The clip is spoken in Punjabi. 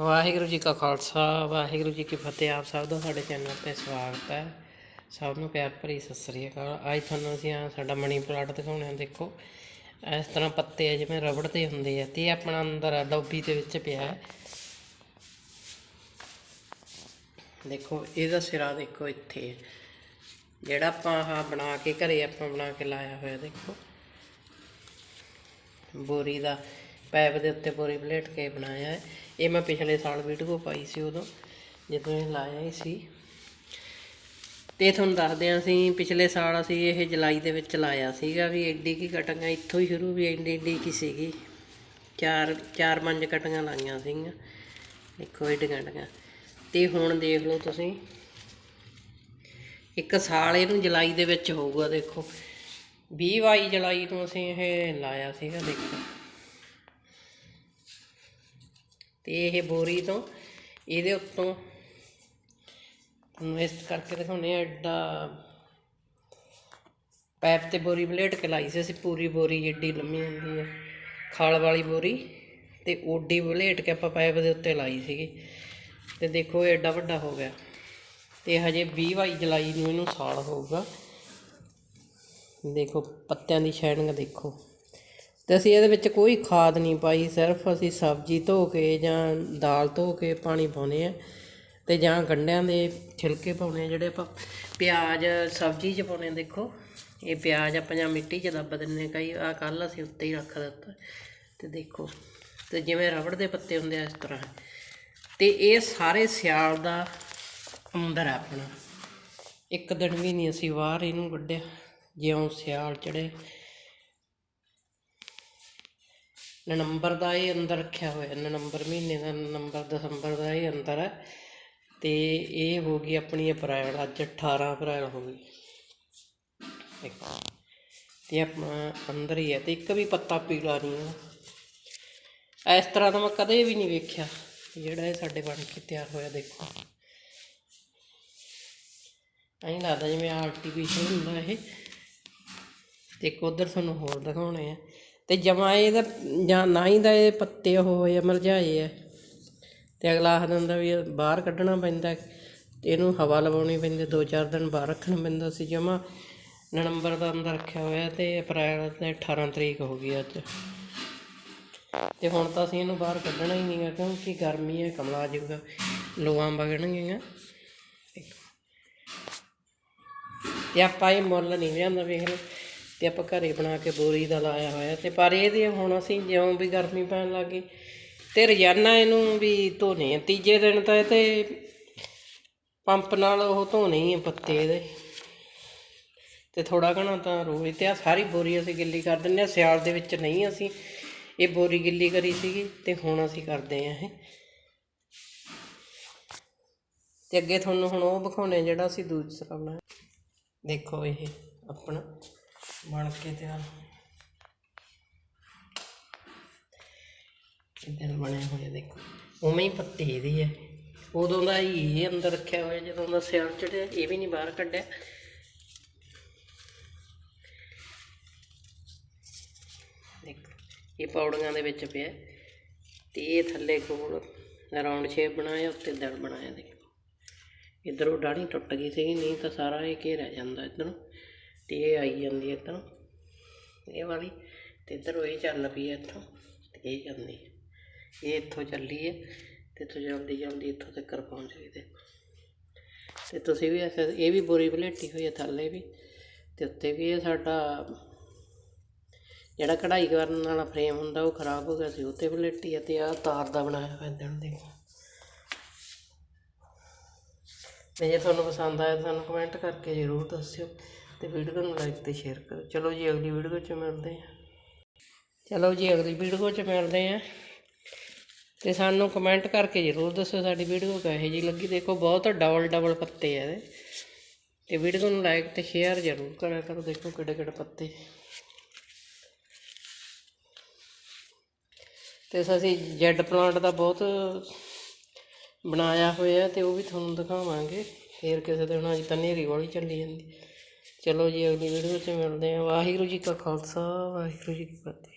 ਵਾਹਿਗੁਰੂ ਜੀ ਕਾ ਖਾਲਸਾ, ਵਾਹਿਗੁਰੂ ਜੀ ਕੀ ਫਤਿਹ। ਆਪ ਸਭ ਦਾ ਸਾਡੇ ਚੈਨਲ ਤੇ ਸਵਾਗਤ ਹੈ। ਸਭ ਨੂੰ ਪਿਆਰ ਭਰੀ ਸਤਿ ਸ੍ਰੀ ਅਕਾਲ। ਅੱਜ ਤੁਹਾਨੂੰ ਅਸੀਂ ਆਹ ਸਾਡਾ ਮਣੀ ਪਲਾਟ ਦਿਖਾਉਣੇ ਆ ਦੇਖੋ। ਇਸ ਤਰ੍ਹਾਂ ਪੱਤੇ ਆ, ਜਿਵੇਂ ਰਬੜ ਦੇ ਹੁੰਦੇ ਆ, ਤੇ ਇਹ ਆਪਣਾ ਅੰਦਰ ਆ, ਡੋਬੀ ਦੇ ਵਿੱਚ ਪਿਆ ਹੈ। ਦੇਖੋ, ਇਹਦਾ ਸਿਰਾ ਦੇਖੋ ਇੱਥੇ ਹੈ। ਜਿਹੜਾ ਆਪਾਂ ਆਹ ਬਣਾ ਕੇ ਘਰੇ ਆਪਾਂ ਬਣਾ ਕੇ ਲਾਇਆ ਹੋਇਆ, ਦੇਖੋ। ਬੋਰੀ ਦਾ। ਪੈਪ ਦੇ ਉੱਤੇ ਬੋਰੀ ਪਲੇਟ ਕੇ ਬਣਾਇਆ ਹੈ। ਇਹ ਮੈਂ ਪਿਛਲੇ ਸਾਲ ਵੀਡੀਓ ਪਾਈ ਸੀ ਉਦੋਂ, ਜਦੋਂ ਇਹ ਲਾਇਆ ਹੀ ਸੀ। ਤੇ ਤੁਹਾਨੂੰ ਦੱਸਦੇ ਹਾਂ ਅਸੀਂ, ਪਿਛਲੇ ਸਾਲ ਅਸੀਂ ਇਹ ਜੁਲਾਈ ਦੇ ਵਿੱਚ ਲਾਇਆ ਸੀਗਾ ਵੀ ਐਡੀ ਕੀ ਕਟੀਆਂ ਇੱਥੋਂ ਹੀ ਸ਼ੁਰੂ ਵੀ ਐਡੀ ਐਡੀ ਕੀ ਸੀਗੀ। ਚਾਰ ਚਾਰ ਪੰਜ ਕਟੀਆਂ ਲਾਈਆਂ ਸੀਗੀਆਂ। ਦੇਖੋ ਐਡੀਆਂ ਕਟੀਆਂ ਤੇ ਹੁਣ ਦੇਖ ਲਓ ਤੁਸੀਂ, ਇੱਕ ਸਾਲ ਇਹਨੂੰ ਜੁਲਾਈ ਦੇ ਵਿੱਚ ਹੋਊਗਾ, ਦੇਖੋ। 20 22 ਜੁਲਾਈ ਨੂੰ ਅਸੀਂ ਇਹ ਲਾਇਆ ਸੀਗਾ, ਦੇਖੋ। ਤੇ ਇਹ ਬੋਰੀ ਤੋਂ ਇਹਦੇ ਉੱਤੋਂ ਇਸ ਕਰਕੇ ਦਿਖਾਉਂਦੇ ਆ ਐਡਾ ਪੈਪ ਤੇ ਬੋਰੀ ਪਲੇਟ ਕੇ ਲਾਈ ਸੀ ਅਸੀਂ, ਪੂਰੀ ਬੋਰੀ ਏਡੀ ਲੰਮੀ ਹੁੰਦੀ ਹੈ ਖਾਲ ਵਾਲੀ ਬੋਰੀ ਤੇ ਓਡੀ ਪਲੇਟ ਕੇ ਆਪਾਂ ਪੈਪ ਦੇ ਉੱਤੇ ਲਾਈ ਸੀਗੀ। ਤੇ ਦੇਖੋ ਇਹ ਐਡਾ ਵੱਡਾ ਹੋ ਗਿਆ ਤੇ ਹਜੇ 20 ਬਾਈ ਜੁਲਾਈ ਨੂੰ ਇਹਨੂੰ ਸਾਲ ਹੋਊਗਾ। ਦੇਖੋ, ਪੱਤਿਆਂ ਦੀ ਸ਼ਾਈਨਿੰਗ ਦੇਖੋ। ਤੇ ਅਸੀਂ ਇਹਦੇ ਵਿੱਚ ਕੋਈ ਖਾਦ ਨਹੀਂ ਪਾਈ, ਸਿਰਫ ਅਸੀਂ ਸਬਜ਼ੀ ਧੋ ਕੇ ਜਾਂ ਦਾਲ ਧੋ ਕੇ ਪਾਣੀ ਪਾਉਨੇ ਆ ਤੇ ਜਾਂ ਗੰਢਿਆਂ ਦੇ ਛਿਲਕੇ ਪਾਉਨੇ ਆ ਜਿਹੜੇ ਆਪਾਂ ਪਿਆਜ਼ ਸਬਜ਼ੀ 'ਚ ਪਾਉਨੇ ਦੇਖੋ। ਇਹ ਪਿਆਜ਼ ਆਪਾਂ ਜਾਂ ਮਿੱਟੀ 'ਚ ਦੱਬ ਦਿੰਨੇ ਕਈ ਆ ਕੱਲ ਅਸੀਂ ਉੱਤੇ ਹੀ ਰੱਖ ਦਿੱਤਾ। ਤੇ ਦੇਖੋ, ਤੇ ਜਿਵੇਂ ਰਬੜ ਦੇ ਪੱਤੇ ਹੁੰਦੇ ਆ ਇਸ ਤਰ੍ਹਾਂ। ਤੇ ਇਹ ਸਾਰੇ ਸਿਆਲ ਦਾ ਅੰਦਰ ਆ ਆਪਣਾ। ਇੱਕ ਦਿਨ ਵੀ ਨਹੀਂ ਅਸੀਂ ਬਾਹਰ ਇਹਨੂੰ ਕੱਢਿਆ, ਜਿਉਂ ਸਿਆਲ ਚੜੇ ਨਵੰਬਰ ਦਾ ਇਹ ਅੰਦਰ ਰੱਖਿਆ ਹੋਇਆ ਨਵੰਬਰ ਮਹੀਨੇ ਦਾ ਨਵੰਬਰ ਦਸੰਬਰ ਦਾ ਇਹ ਅੰਦਰ ਹੈ। ਅਤੇ ਇਹ ਹੋ ਗਈ ਆਪਣੀ ਅਪ੍ਰੈਲ, ਅੱਜ 18 ਅਪ੍ਰੈਲ ਹੋ ਗਈ। ਦੇਖੋ ਤੇ ਆਪਣਾ ਅੰਦਰ ਹੀ ਹੈ, ਤੇ ਇੱਕ ਵੀ ਪੱਤਾ ਪੀਲਾ ਨਹੀਂ ਹੈ। ਇਸ ਤਰ੍ਹਾਂ ਦਾ ਮੈਂ ਕਦੇ ਵੀ ਨਹੀਂ ਵੇਖਿਆ, ਜਿਹੜਾ ਇਹ ਸਾਡੇ ਬਣ ਕੇ ਤਿਆਰ ਹੋਇਆ, ਦੇਖੋ। ਐਂ ਲੱਗਦਾ ਜਿਵੇਂ ਆਰਟੀਫੀਸ਼ੀਅਲ ਹੁੰਦਾ ਇਹ। ਤੇ ਇੱਕ ਉਧਰ ਤੁਹਾਨੂੰ ਹੋਰ ਦਿਖਾਉਣੇ ਆ। ਅਤੇ ਜਮਾ ਇਹਦਾ ਜਾਂ ਨਾ ਹੀ ਦਾ ਇਹ ਪੱਤੇ ਉਹ ਹੋਏ ਆ ਮੁਰਝਾਏ ਆ। ਤੇ ਅਗਲਾ ਆਖ ਦਿੰਦਾ ਵੀ ਇਹ ਬਾਹਰ ਕੱਢਣਾ ਪੈਂਦਾ ਤੇ ਇਹਨੂੰ ਹਵਾ ਲਵਾਉਣੀ ਪੈਂਦੀ, ਦੋ ਚਾਰ ਦਿਨ ਬਾਹਰ ਰੱਖਣਾ ਪੈਂਦਾ ਸੀ ਜਮਾ। ਨਵੰਬਰ ਦਾ ਅੰਦਰ ਰੱਖਿਆ ਹੋਇਆ ਅਤੇ ਅਪ੍ਰੈਲ ਦੇ 18 ਤਰੀਕ ਹੋ ਗਈ ਅੱਜ। ਅਤੇ ਹੁਣ ਤਾਂ ਅਸੀਂ ਇਹਨੂੰ ਬਾਹਰ ਕੱਢਣਾ ਹੀ ਨਹੀਂ ਨਹੀਂਗਾ ਕਿਉਂਕਿ ਗਰਮੀ ਹੈ, ਕਮਲਾ ਜਾਊਗਾ ਲੋਆਂ ਵਗਣਗੀਆਂ। ਤੇ ਆਪਾਂ ਇਹ ਮੁੱਲ ਨਹੀਂ ਲਿਆਂਦਾ, ਵੇਖ ਲਓ। ਤੇ ਆਪਾਂ ਘਰੇ ਬਣਾ ਕੇ ਬੋਰੀ ਦਾ ਲਾਇਆ ਹੋਇਆ ਤੇ ਪਰ ਇਹਦੇ ਹੁਣ ਅਸੀਂ ਜਿਉਂ ਵੀ ਗਰਮੀ ਪੈਣ ਲੱਗੀ ਤੇ ਰੋਜ਼ਾਨਾ ਇਹਨੂੰ ਵੀ ਧੋਨੇ ਆ। ਤੀਜੇ ਦਿਨ ਤਾਂ ਇਹ ਤੇ ਪੰਪ ਨਾਲ ਉਹ ਧੋਣੇ ਹੀ ਆ ਪੱਤੇ ਇਹਦੇ ਤੇ ਥੋੜਾ ਘਣਾ ਤਾਂ ਰੋਜ਼ ਤੇ ਆ ਸਾਰੀ ਬੋਰੀ ਅਸੀਂ ਗਿੱਲੀ ਕਰ ਦਿੰਦੇ ਆ। ਸਿਆਲ ਦੇ ਵਿੱਚ ਨਹੀਂ ਅਸੀਂ ਇਹ ਬੋਰੀ ਗਿੱਲੀ ਕਰੀ ਸੀਗੀ ਤੇ ਹੁਣ ਅਸੀਂ ਕਰਦੇ ਆ ਇਹ। ਤੇ ਅੱਗੇ ਤੁਹਾਨੂੰ ਹੁਣ ਉਹ ਵਿਖਾਉਣੇ ਜਿਹੜਾ ਅਸੀਂ ਦੂਸਰਾ ਬਣਾਇਆ ਦੇਖੋ ਇਹ ਆਪਣਾ। ਬਣ ਕੇ ਤਿਆਰ ਇਦਾਂ ਬਣਿਆ ਹੋਇਆ ਦੇਖੋ। ਉਵੇਂ ਹੀ ਪੱਤੇ ਇਹਦੇ ਆ। ਉਦੋਂ ਦਾ ਹੀ ਇਹ ਅੰਦਰ ਰੱਖਿਆ ਹੋਇਆ, ਜਦੋਂ ਦਾ ਸਿਆਲ ਚੜਿਆ, ਇਹ ਵੀ ਨਹੀਂ ਬਾਹਰ ਕੱਢਿਆ। ਦੇਖੋ, ਇਹ ਪੌੜੀਆਂ ਦੇ ਵਿੱਚ ਪਿਆ। ਤੇ ਇਹ ਥੱਲੇ ਕੋਲ ਰਾਉਂਡ ਸ਼ੇਪ ਬਣਾਇਆ, ਉੱਤੇ ਦਿਲ ਬਣਾਇਆ, ਦੇਖੋ। ਇਧਰੋਂ ਡਾੜੀ ਟੁੱਟ ਗਈ ਸੀ, ਨਹੀਂ ਤਾਂ ਸਾਰਾ ਇਹ ਘੇਰਿਆ ਜਾਂਦਾ ਇਧਰੋਂ। ਤੇ ਇਹ ਆਈ ਜਾਂਦੀ ਹੈ ਇੱਧਰੋਂ। ਇਹ ਵਾਲੀ ਤੇ ਇੱਧਰੋਂ ਇਹ ਚੱਲ ਪਈ ਹੈ ਇੱਥੋਂ ਤੇ ਇਹ ਜਾਂਦੀ ਹੈ। ਇਹ ਇੱਥੋਂ ਚੱਲੀ ਹੈ ਤੇ ਇੱਥੋਂ ਜਲਦੀ ਜਲਦੀ ਇੱਥੋਂ ਤੱਕ ਪਹੁੰਚ ਗਈ ਦੇਖੋ ਤੇ ਤੁਸੀਂ ਵੀ ਐਸੇ ਇਹ ਵੀ ਬੋਰੀ ਪਲੇਟੀ ਹੋਈ ਹੈ ਥੱਲੇ ਵੀ ਤੇ ਉੱਤੇ ਵੀ ਇਹ ਸਾਡਾ ਜਿਹੜਾ ਕਢਾਈ ਕਰਨ ਵਾਲਾ ਫਰੇਮ ਹੁੰਦਾ ਉਹ ਖਰਾਬ ਹੋ ਗਿਆ ਸੀ, ਉੱਤੇ ਪਲੇਟੀ ਹੈ ਤੇ ਆਹ ਤਾਰ ਦਾ ਬਣਾਇਆ ਹੋਇਆ ਦਿਨ ਦੇਖੋ। ਤੇ ਜੇ ਤੁਹਾਨੂੰ ਪਸੰਦ ਆਇਆ ਤਾਂ ਸਾਨੂੰ ਕਮੈਂਟ ਕਰਕੇ ਜ਼ਰੂਰ ਦੱਸਿਓ। ਤੇ ਵੀਡੀਓ ਨੂੰ ਲਾਈਕ ਤੇ ਸ਼ੇਅਰ ਕਰੋ। ਚਲੋ ਜੀ, ਅਗਲੀ ਵੀਡੀਓ 'ਚ ਮਿਲਦੇ ਹਾਂ। ਚਲੋ ਜੀ, ਅਗਲੀ ਵੀਡੀਓ 'ਚ ਮਿਲਦੇ ਹਾਂ। ਤੇ ਸਾਨੂੰ ਕਮੈਂਟ ਕਰਕੇ ਜ਼ਰੂਰ ਦੱਸਿਓ ਸਾਡੀ ਵੀਡੀਓ ਕਿਹੋ ਜੀ ਲੱਗੀ। ਦੇਖੋ, ਬਹੁਤ ਡਬਲ ਡਬਲ ਪੱਤੇ ਆ ਇਹਦੇ। ਤੇ ਵੀਡੀਓ ਨੂੰ ਲਾਈਕ ਤੇ ਸ਼ੇਅਰ ਜ਼ਰੂਰ ਕਰਿਆ ਕਰੋ। ਦੇਖੋ ਕਿਹੜੇ ਕਿਹੜੇ ਪੱਤੇ। ਤੇ ਅਸੀਂ ਜੈਡ ਪਲਾਂਟ ਦਾ ਬਹੁਤ ਬਣਾਇਆ ਹੋਇਆ ਤੇ ਉਹ ਵੀ ਤੁਹਾਨੂੰ ਦਿਖਾਵਾਂਗੇ। ਫੇਰ ਕਿਸੇ ਦਿਨ, ਅੱਜ ਤਾਂ ਨੇਰੀ ਵਾਲੀ ਚੱਲੀ ਜਾਂਦੀ। ਚਲੋ ਜੀ ਅਗਲੀ ਵੀਡੀਓ 'ਚ ਮਿਲਦੇ ਹਾਂ। ਵਾਹਿਗੁਰੂ ਜੀ ਕਾ ਖਾਲਸਾ, ਵਾਹਿਗੁਰੂ ਜੀ ਕੀ ਫਤਿਹ।